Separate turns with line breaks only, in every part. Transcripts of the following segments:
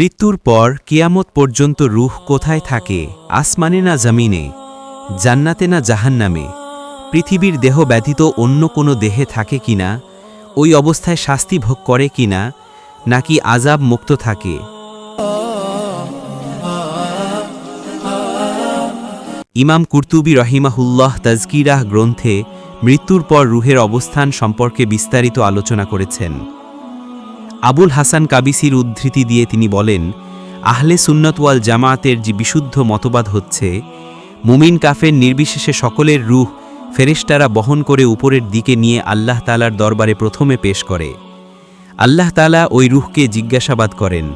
মৃত্যুর পর কিয়ামত পর্যন্ত রুহ কোথায় থাকে, আসমানে না জামিনে, জান্নাতে না জাহান্নামে, পৃথিবীর দেহ ব্যতীত অন্য কোনো দেহে থাকে কিনা, ওই অবস্থায় শাস্তি ভোগ করে কিনা, নাকি আজাব মুক্ত থাকে? ইমাম কুর্তুবি রহিমাহুল্লাহ তাজকিরাহ গ্রন্থে মৃত্যুর পর রুহের অবস্থান সম্পর্কে বিস্তারিত আলোচনা করেছেন। আবুল হাসান কাবিসির উদ্ধৃতি দিয়ে তিনি বলেন, আহলে সুন্নতওয়াল জামায়াতের যে বিশুদ্ধ মতবাদ হচ্ছে, মুমিন কাফের নির্বিশেষে সকলের রুহ ফেরেশতারা বহন করে উপরের দিকে নিয়ে আল্লাহ তালার দরবারে প্রথমে পেশ করে। আল্লাহ তালা ওই রুহকে জিজ্ঞাসাবাদ করেন,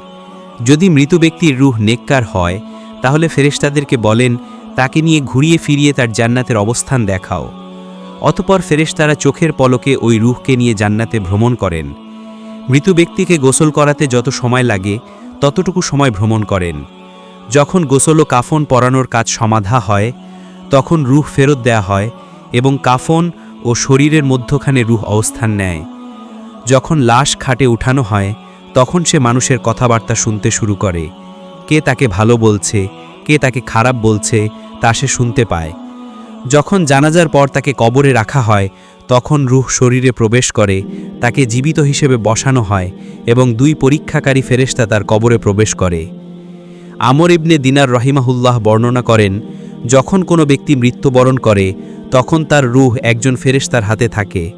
যদি মৃত ব্যক্তির রুহ নেককার হয়, তাহলে ফেরেশতাদেরকে বলেন, তাকে নিয়ে ঘুরিয়ে ফিরিয়ে তার জান্নাতের অবস্থান দেখাও। অতপর ফেরেশতারা চোখের পলকে ওই রুহকে নিয়ে জান্নাতে ভ্রমণ করেন। মৃত ব্যক্তিকে গোসল করাতে যত সময় লাগে, ততটুকু সময় ভ্রমণ করেন। যখন গোসল ও কাফন পরানোর কাজ সমাধা হয়, তখন রুহ ফেরত দেয়া হয় এবং কাফন ও শরীরের মধ্যখানে রুহ অবস্থান নেয়। যখন লাশ খাটে উঠানো হয়, তখন সে মানুষের কথাবার্তা শুনতে শুরু করে। কে তাকে ভালো বলছে, কে তাকে খারাপ বলছে, তা সে শুনতে পায়। যখন জানাজার পর তাকে কবরে রাখা হয় তখন রুহ শরীরে প্রবেশ করে, তাকে জীবিত হিসেবে বসানো হয় এবং দুই পরীক্ষাকারী ফেরেশতা তার কবরে প্রবেশ করে। আমর ইবনে দিনার রহিমাহুল্লাহ বর্ণনা করেন, যখন কোনো ব্যক্তি মৃত্যুবরণ করে, তখন তার রুহ একজন ফেরেশতার হাতে থাকে।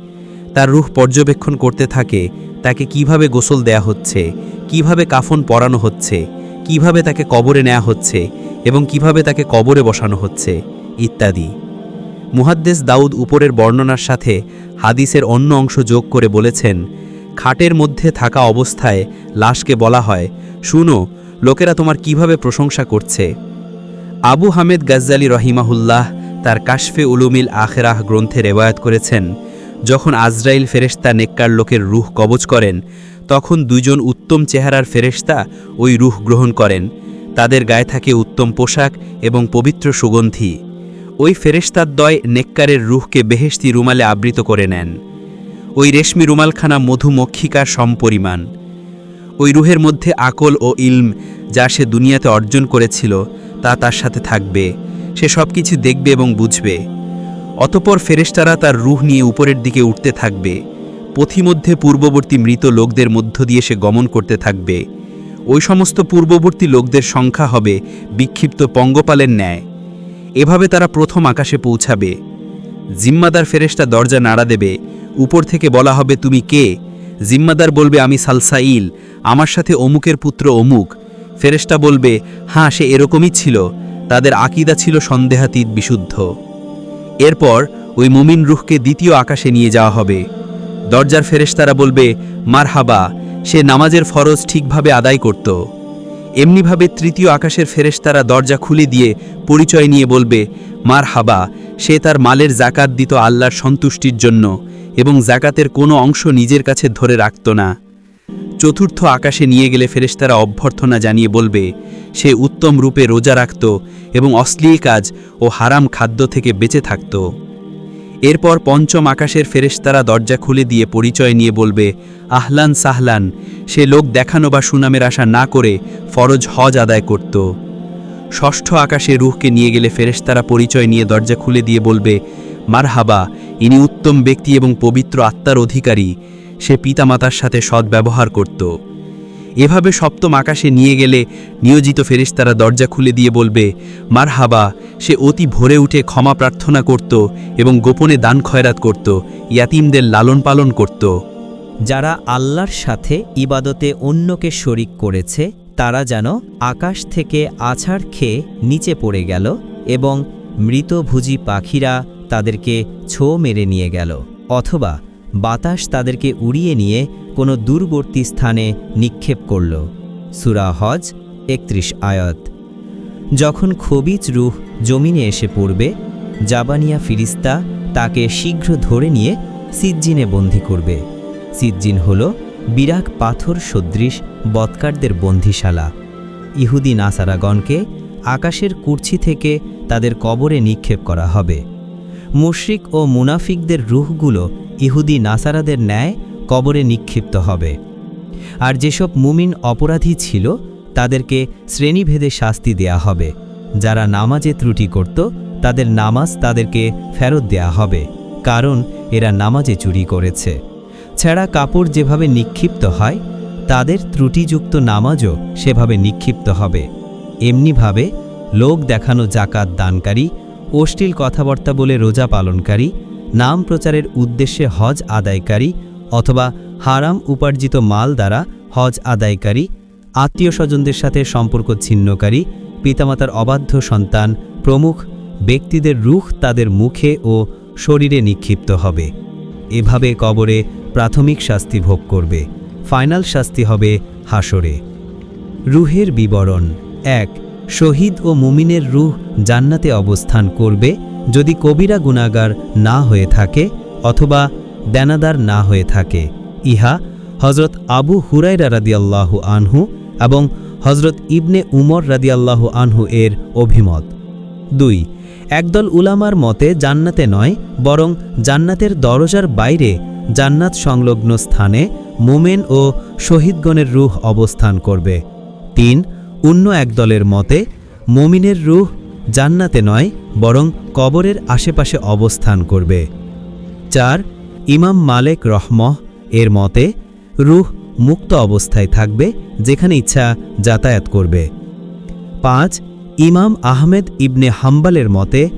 তার রুহ পর্যবেক্ষণ করতে থাকে, তাকে কীভাবে গোসল দেয়া হচ্ছে, কীভাবে কাফন পরানো হচ্ছে, কীভাবে তাকে কবরে নেওয়া হচ্ছে এবং কীভাবে তাকে কবরে বসানো হচ্ছে, ইত্যাদি। মুহাদ্দেস দাউদ উপরের বর্ণনার সাথে হাদিসের অন্য অংশ যোগ করে বলেছেন, খাটের মধ্যে থাকা অবস্থায় লাশকে বলা হয়, শুনো, লোকেরা তোমার কীভাবে প্রশংসা করছে? আবু হামেদ গাজ্জালি রহিমাহুল্লাহ তার কাশফে উলুমিল আখেরাহ গ্রন্থে রেওয়ায়ত করেছেন, যখন আজরাইল ফেরেশতা নেককার লোকের রুহ কবজ করেন, তখন দুজন উত্তম চেহারার ফেরেশতা ওই রুহ গ্রহণ করেন। তাদের গায়ে থাকে উত্তম পোশাক এবং পবিত্র সুগন্ধি। ওই ফেরেশতাদ্বয় নেককারের রুহকে বেহেশতি রুমালে আবৃত করে নেন। ওই রেশমি রুমালখানা মধুমক্ষিকার সমপরিমাণ। ওই রুহের মধ্যে আকল ও ইলম যা সে দুনিয়াতে অর্জন করেছিল, তা তার সাথে থাকবে। সে সব কিছু দেখবে এবং বুঝবে। অতপর ফেরেশতারা তার রুহ নিয়ে উপরের দিকে উঠতে থাকবে। পথিমধ্যে পূর্ববর্তী মৃত লোকদের মধ্য দিয়ে সে গমন করতে থাকবে। ওই সমস্ত পূর্ববর্তী লোকদের সংখ্যা হবে বিক্ষিপ্ত পঙ্গপালের ন্যায়। এভাবে তারা প্রথম আকাশে পৌঁছাবে। জিম্মাদার ফেরেশতা দরজা নাড়া দেবে। উপর থেকে বলা হবে, তুমি কে? জিম্মাদার বলবে, আমি সালসাইল, আমার সাথে অমুকের পুত্র অমুক। ফেরেশতা বলবে হ্যাঁ সে এরকমই ছিল। তাদের আকিদা ছিল সন্দেহাতীত, বিশুদ্ধ। এরপর ওই মুমিন রুহকে দ্বিতীয় আকাশে নিয়ে যাওয়া হবে। দরজার ফেরেশতারা বলবে, মারহাবা, সে নামাজের ফরজ ঠিকভাবে আদায় করত। এমনিভাবে তৃতীয় আকাশের ফেরেশতারা দরজা খুলে দিয়ে পরিচয় নিয়ে বলবে মার হাবা সে তার মালের জাকাত দিত আল্লাহর সন্তুষ্টির জন্য এবং জাকাতের কোনো অংশ নিজের কাছে ধরে রাখত না। চতুর্থ আকাশে নিয়ে গেলে ফেরেশতারা অভ্যর্থনা জানিয়ে বলবে, সে উত্তম রূপে রোজা রাখত এবং অশ্লীল কাজ ও হারাম খাদ্য থেকে বেঁচে থাকত। এরপর পঞ্চম আকাশের ফেরেশতারা দরজা খুলে দিয়ে পরিচয় নিয়ে বলবে, আহলান সাহলান, সে লোক দেখানো বা সুনামের আশা না করে ফরজ হজ আদায় করত। ষষ্ঠ আকাশে রুহকে নিয়ে গেলে ফেরেশতারা পরিচয় নিয়ে দরজা খুলে দিয়ে বলবে, মারহাবা, ইনি উত্তম ব্যক্তি এবং পবিত্র আত্মার অধিকারী। সে পিতামাতার সাথে সদ্ব্যবহার করত। এভাবে সপ্তম আকাশে নিয়ে গেলে নিয়োজিত ফেরেশতারা দরজা খুলে দিয়ে বলবে, মারহাবা, সে অতি ভোরে উঠে ক্ষমা প্রার্থনা করত এবং গোপনে দান খয়রাত করত, ইয়াতিমদের লালন পালন করত।
যারা আল্লাহর সাথে ইবাদতে অন্যকে শরিক করেছে, তারা যেন আকাশ থেকে আছাড় খেয়ে নিচে পড়ে গেল এবং মৃতভুজি পাখিরা তাদেরকে ছো মেরে নিয়ে গেল। অথবা বাতাস তাদেরকে উড়িয়ে নিয়ে কোনো দূরবর্তী স্থানে নিক্ষেপ করল। সুরা হজ একত্রিশ আয়াত। যখন খবিজ রুহ জমিনে এসে পড়বে, জাবানিয়া ফিরিস্তা তাকে শীঘ্র ধরে নিয়ে সিজ্জিনে বন্দী করবে। সিজ্জিন হল বিরাট পাথর সদৃশ বৎকারদের বন্দিশালা। ইহুদি নাসারাগণকে আকাশের কুর্ছি থেকে তাদের কবরে নিক্ষেপ করা হবে। মুশরিক ও মুনাফিকদের রুহগুলো ইহুদি নাসারাদের ন্যায় কবরে নিক্ষিপ্ত হবে। আর যেসব মুমিন অপরাধী ছিল,
তাদেরকে শ্রেণীভেদে শাস্তি দেয়া হবে। যারা নামাজে ত্রুটি করত, তাদের নামাজ তাদেরকে ফেরত দেয়া হবে, কারণ এরা নামাজে চুরি করেছে। ছেঁড়া কাপড় যেভাবে নিক্ষিপ্ত হয়, তাদের ত্রুটিযুক্ত নামাজও সেভাবে নিক্ষিপ্ত হবে। এমনিভাবে লোক দেখানো জাকাত দানকারী অশ্লীল কথাবার্তা বলে রোজা পালনকারী, নাম প্রচারের উদ্দেশ্যে হজ আদায়কারী অথবা হারাম উপার্জিত মাল দ্বারা হজ আদায়কারী আত্মীয় স্বজনদের সাথে সম্পর্ক ছিন্নকারী, পিতামাতার অবাধ্য সন্তান, প্রমুখ ব্যক্তিদের রুখ তাদের মুখে ও শরীরে নিক্ষিপ্ত হবে। এভাবে কবরে প্রাথমিক শাস্তি ভোগ করবে। ফাইনাল শাস্তি হবে হাসরে রুহের বিবরণ এক, শহীদ ও মুমিনের রুহ জান্নাতে অবস্থান করবে যদি কবিরা গুনাগার না হয়ে থাকে অথবা দেনাদার না হয়ে থাকে। ইহা হজরত আবু হুরাইরা রাদিয়াল্লাহু আনহু এবং হজরত ইবনে উমর রাদিয়াল্লাহু আনহু এর অভিমত। দুই, একদল উলামার মতে জান্নাতে নয়, বরং জান্নাতের দরজার বাইরে জান্নাত সংলগ্ন স্থানে মোমেন ও শহীদগণের রুহ অবস্থান করবে। তিন, অন্য একদলের মতে মমিনের রূহ জান্নাতে নয়, বরং কবরের আশেপাশে অবস্থান করবে। চার, ইমাম মালেক রহমহ এর মতে, রুহ মুক্ত অবস্থায় থাকবে, যেখানে ইচ্ছা যাতায়াত করবে। পাঁচ, ইমাম আহমেদ ইবনে হাম্বালের মতে,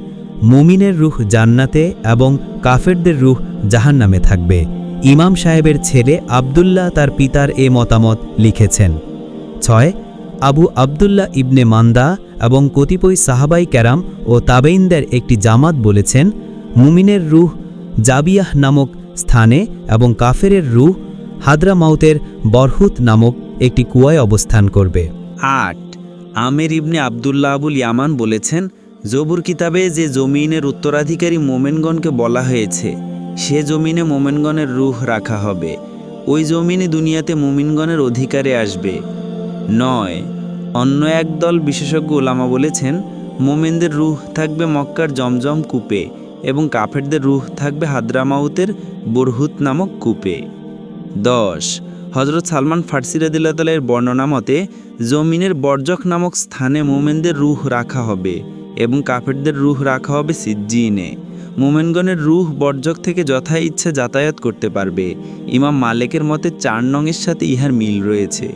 মুমিনের রুহ জান্নাতে এবং কাফেরদের রুহ জাহান্নামে থাকবে। ইমাম সাহেবের ছেলে আবদুল্লাহ তার পিতার এ মতামত লিখেছেন। ছয়, আবু আবদুল্লাহ ইবনে মান্দা এবং কতিপয় সাহাবাই ক্যারাম ও তাবেইনদের একটি জামাত বলেছেন, মুমিনের রুহ জাবিয়াহ নামক স্থানে এবং কাফেরের রুহ হাদরামাউতের বরহুত নামক একটি কুয়ায় অবস্থান করবে।
আট, আমের ইবনে আবদুল্লাহ আবুল ইয়ামান বলেছেন, জবুর কিতাবে যে জমিনের উত্তরাধিকারী মোমেনগণকে বলা হয়েছে, সে জমিনে মোমেনগণের রুহ রাখা হবে। ওই জমিনে দুনিয়াতে মোমিনগণের অধিকারে আসবে। নয় অন্য একদল বিশেষজ্ঞ ওলামা বলেছেন, মোমেনদের রুহ থাকবে মক্কার জমজম কূপে এবং কাফেরদের রুহ থাকবে হাদ্রামাউতের বরহুত নামক কূপে। দশ হজরত সালমান ফার্সি রাদিল্লাহ বর্ণনা মতে, জমিনের বর্জক নামক স্থানে মোমেনদের রুহ রাখা হবে এবং কাফেরদের রুহ রাখা হবে সিজ্জিনে। মোমেনগণের রুহ বর্জক থেকে যথা ইচ্ছা যাতায়াত করতে পারবে। ইমাম মালেকের মতে চার নংয়ের সাথে ইহার মিল রয়েছে।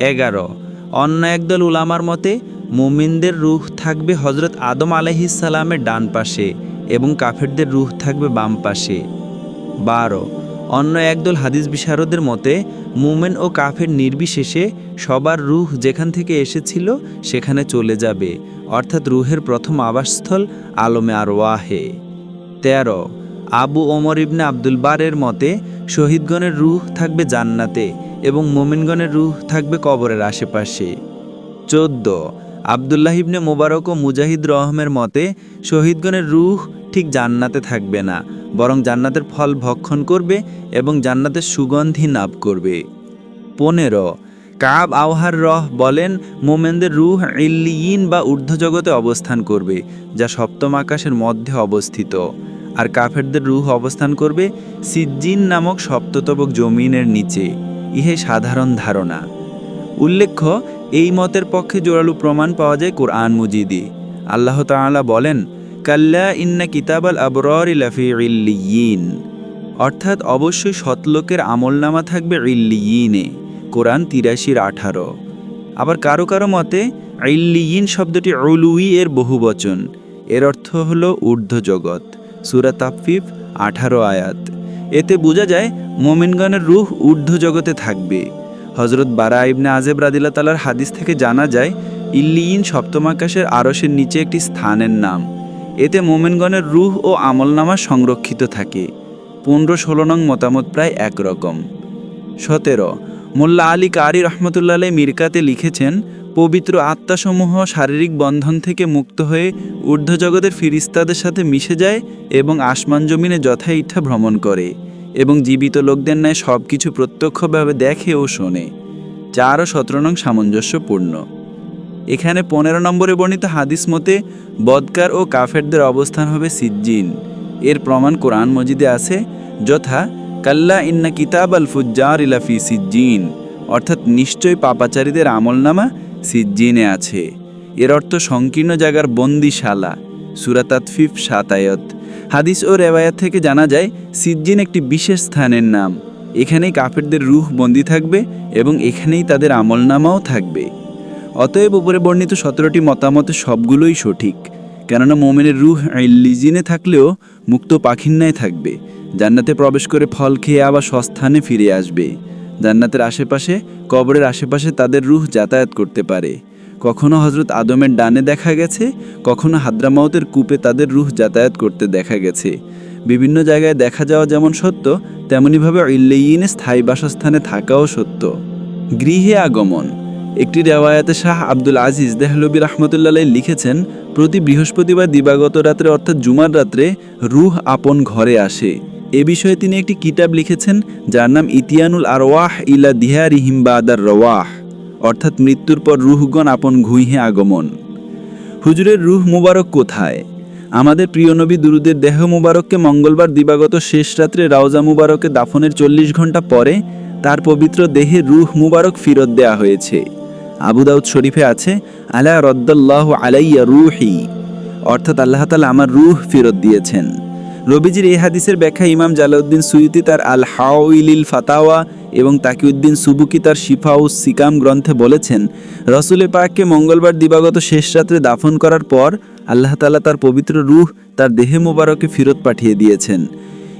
এগারো অন্য একদল উলামার মতে, মোমিনদের রুহ থাকবে হজরত আদম আলহিসালামের ডান পাশে এবং কাফেরদের রুহ থাকবে বাম পাশে। বারো, অন্য একদল হাদিস বিশারদের মতে, মুমেন ও কাফের নির্বিশেষে সবার রুহ যেখান থেকে এসেছিল সেখানে চলে যাবে, অর্থাৎ রুহের প্রথম আবাসস্থল আলমে আর ওয়াহে তেরো, আবু ওমর ইবনে আব্দুল বারের মতে, শহীদগণের রুহ থাকবে জান্নাতে এবং মোমিনগণের রুহ থাকবে কবরের আশেপাশে। চোদ্দ, আবদুল্লাহ ইবনে মোবারক ও মুজাহিদ রহমের মতে, শহীদগণের রুহ ঠিক জান্নাতে থাকবে না, বরং জান্নাতের ফল ভক্ষণ করবে এবং জান্নাতের সুগন্ধি লাভ করবে। পনেরো, কাব আওহার রহ বলেন, মোমেনদের রুহ ইল্লিয়িন বা ঊর্ধ্বজগতে অবস্থান করবে, যা সপ্তম আকাশের মধ্যে অবস্থিত। আর কাফেরদের রুহ অবস্থান করবে সিজ্জিন নামক সপ্ততবক জমিনের নিচে। ইহে সাধারণ ধারণা। উল্লেখ্য, এই মতের পক্ষে জোরালো প্রমাণ পাওয়া যায় কোরআন মুজিদি। আল্লাহ তাআলা বলেন, কাল্লা ইন্না কিতাবাল আবরর লাফি ইল্লিয়িন। অর্থাৎ অবশ্যই সৎলোকের আমলনামা থাকবে ইল্লিয়িনে, কোরআন তিরাশির আঠারো। আবার কারও কারও মতে, ইল্লিয়িন শব্দটি উলুই এর বহুবচন। এর অর্থ হল ঊর্ধ্ব জগৎ সুরা তাফিফ আঠারো আয়াত। এতে বোঝা যায় মোমিনগণের রুহ ঊর্ধ্ব জগতে থাকবে। হজরত বারা ইবনে আজেব রাদিল্লা তালার হাদিস থেকে জানা যায়, ইল্লিয়িন সপ্তমাকাশের আরসের নিচে একটি স্থানের নাম। এতে মোমেনগণের রুহ ও আমলনামা সংরক্ষিত থাকে। পনেরো ষোলো নং মতামত প্রায় একরকম। সতেরো, মোল্লা আলী কারি রহমতুল্লাহ মিরকাতে লিখেছেন, পবিত্র আত্মাসমূহ শারীরিক বন্ধন থেকে মুক্ত হয়ে ঊর্ধ্বজগতের ফিরিস্তাদের সাথে মিশে যায় এবং আসমান জমিনে যথা ইচ্ছা ভ্রমণ করে। এবং জীবিত লোকদের ন্যায় সব কিছু প্রত্যক্ষভাবে দেখে ও শোনে চার ও সতেরো নং সামঞ্জস্যপূর্ণ। এখানে পনেরো নম্বরে বর্ণিত হাদিস মতে, বদকার ও কাফেরদের অবস্থান হবে সিজ্জিন। এর প্রমাণ কোরআন মজিদে আছে, যথা, কাল্লা ইন্না কিতাব আল ফুজ্জার ইলাফি সিজ্জিন, অর্থাৎ নিশ্চয় পাপাচারীদের আমলনামা সিজ্জিনে আছে। এর অর্থ সংকীর্ণ জায়গার বন্দিশালা সুরাতাতফিফ সাতায়ত হাদিস ও রেওয়ায়াত থেকে জানা যায়, সিজ্জিন একটি বিশেষ স্থানের নাম। এখানেই কাফেরদের রুহ বন্দি থাকবে এবং এখানেই তাদের আমলনামাও থাকবে। অতএব উপরে বর্ণিত সতেরোটি মতামতে সবগুলোই সঠিক। কেননা মোমেনের রুহ লিজিনে থাকলেও মুক্ত পাখির ন্যায় থাকবে। জান্নাতে প্রবেশ করে ফল খেয়ে আবার সস্থানে ফিরে আসবে। জান্নাতের আশেপাশে, কবরের আশেপাশে তাদের রুহ যাতায়াত করতে পারে। কখনো হজরত আদমের ডানে দেখা গেছে, কখনো হাদ্রামাউতের কূপে তাদের রুহ যাতায়াত করতে দেখা গেছে। বিভিন্ন জায়গায় দেখা যাওয়া যেমন সত্য, তেমনিভাবে ইল্লেইনে স্থায়ী বাসস্থানে থাকাও সত্য। গৃহে আগমন। একটি রেওয়ায়াতে শাহ আব্দুল আজিজ দেহলবী রহমতুল্লাহ লিখেছেন, প্রতি বৃহস্পতিবার দিবাগত রাত্রে অর্থাৎ জুমার রাত্রে রুহ আপন ঘরে আসে। এ বিষয়ে তিনি একটি কিতাব লিখেছেন, যার নাম ইতিয়ানুল আরওয়াহ ইলা দিহারিহিম বাদার রওয়াহ। অর্থাৎ মৃত্যুর পর রুহগণ আপন ঘুইহে আগমন। হুজুরের রুহ মুবারক কোথায়? আমাদের প্রিয় নবী দুরুদের দেহ মুবারককে মঙ্গলবার দিবাগত শেষ রাত্রে রাউজা মুবারকে দাফনের চল্লিশ ঘণ্টা পরে তার পবিত্র দেহে রুহ মুবারক ফিরত দেয়া হয়েছে। আবু দাউদ শরীফে আছে, আলা রদ্দাল্লাহ আলাইয়া রুহি। অর্থাৎ আল্লাহ তালা আমার রুহ ফেরত দিয়েছেন। রবিজির এই হাদিসের ব্যাখ্যা ইমাম জালাউদ্দিন সুয়ুতি তার আল হাওইলিল ফাতাওয়া এবং তাকিউদ্দিন সুবুকি তার শিফাউ সিকাম গ্রন্থে বলেছেন রসুলে পাককে মঙ্গলবার দিবাগত শেষ রাত্রে দাফন করার পর আল্লাহ তালা তার পবিত্র রুহ তার দেহে মোবারকে ফিরত পাঠিয়ে দিয়েছেন।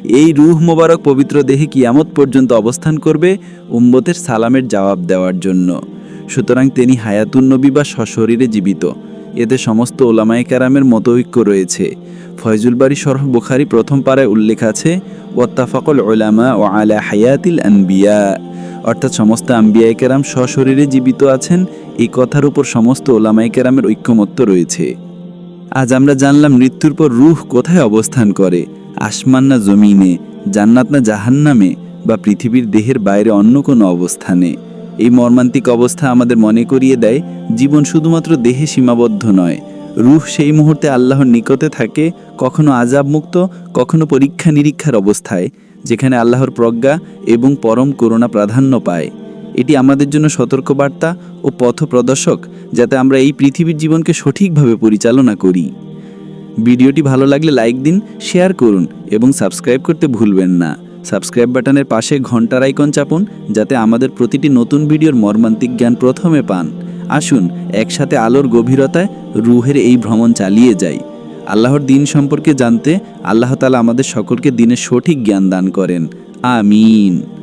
এই রুহ মোবারক পবিত্র দেহে কিয়ামত পর্যন্ত অবস্থান করবে উম্মতের সালামের জবাব দেওয়ার জন্য। সুতরাং তিনি হায়াতুন নবী বা সশরীরে জীবিত। এতে সমস্ত ওলামায়ে কেরামের মতৈক্য রয়েছে। ফয়জুল বাড়ি সরহ বুখারি প্রথম পাড়ায় উল্লেখ আছে, ওয়াত্তাফাকল ওলামা ও আলা হায়াতিল আনবিয়া। অর্থাৎ সমস্ত আম্বিয়ায় কেরাম সশরীরে জীবিত আছেন, এই কথার উপর সমস্ত ওলামায়ে কেরামের ঐক্যমত্য রয়েছে। আজ আমরা জানলাম মৃত্যুর পর রুহ কোথায় অবস্থান করে, আসমান না জমিনে, জান্নাত না জাহান্নামে, বা পৃথিবীর দেহের বাইরে অন্য কোনো অবস্থানে। এই মর্মান্তিক অবস্থা আমাদের মনে করিয়ে দেয়, জীবন শুধুমাত্র দেহে সীমাবদ্ধ নয় রুহ সেই মুহূর্তে আল্লাহর নিকটে থাকে, কখনো আজাব মুক্ত কখনো পরীক্ষা নিরীক্ষার অবস্থায়, যেখানে আল্লাহর প্রজ্ঞা এবং পরম করুণা প্রাধান্য পায়। এটি আমাদের জন্য সতর্কবার্তা ও পথ প্রদর্শক যাতে আমরা এই পৃথিবীর জীবনকে সঠিকভাবে পরিচালনা করি। ভিডিওটি ভালো লাগলে লাইক দিন, শেয়ার করুন এবং সাবস্ক্রাইব করতে ভুলবেন না। সাবস্ক্রাইব বাটনের পাশে ঘণ্টার আইকন চাপুন, যাতে আমাদের প্রতিটি নতুন ভিডিওর মর্মান্তিক জ্ঞান প্রথমে পান। আসুন, একসাথে আলোর গভীরতায় রুহের এই ভ্রমণ চালিয়ে যাই। আল্লাহর দিন সম্পর্কে জানতে আল্লাহ তালা আমাদের সকলকে দিনের সঠিক জ্ঞান দান করেন। আমিন।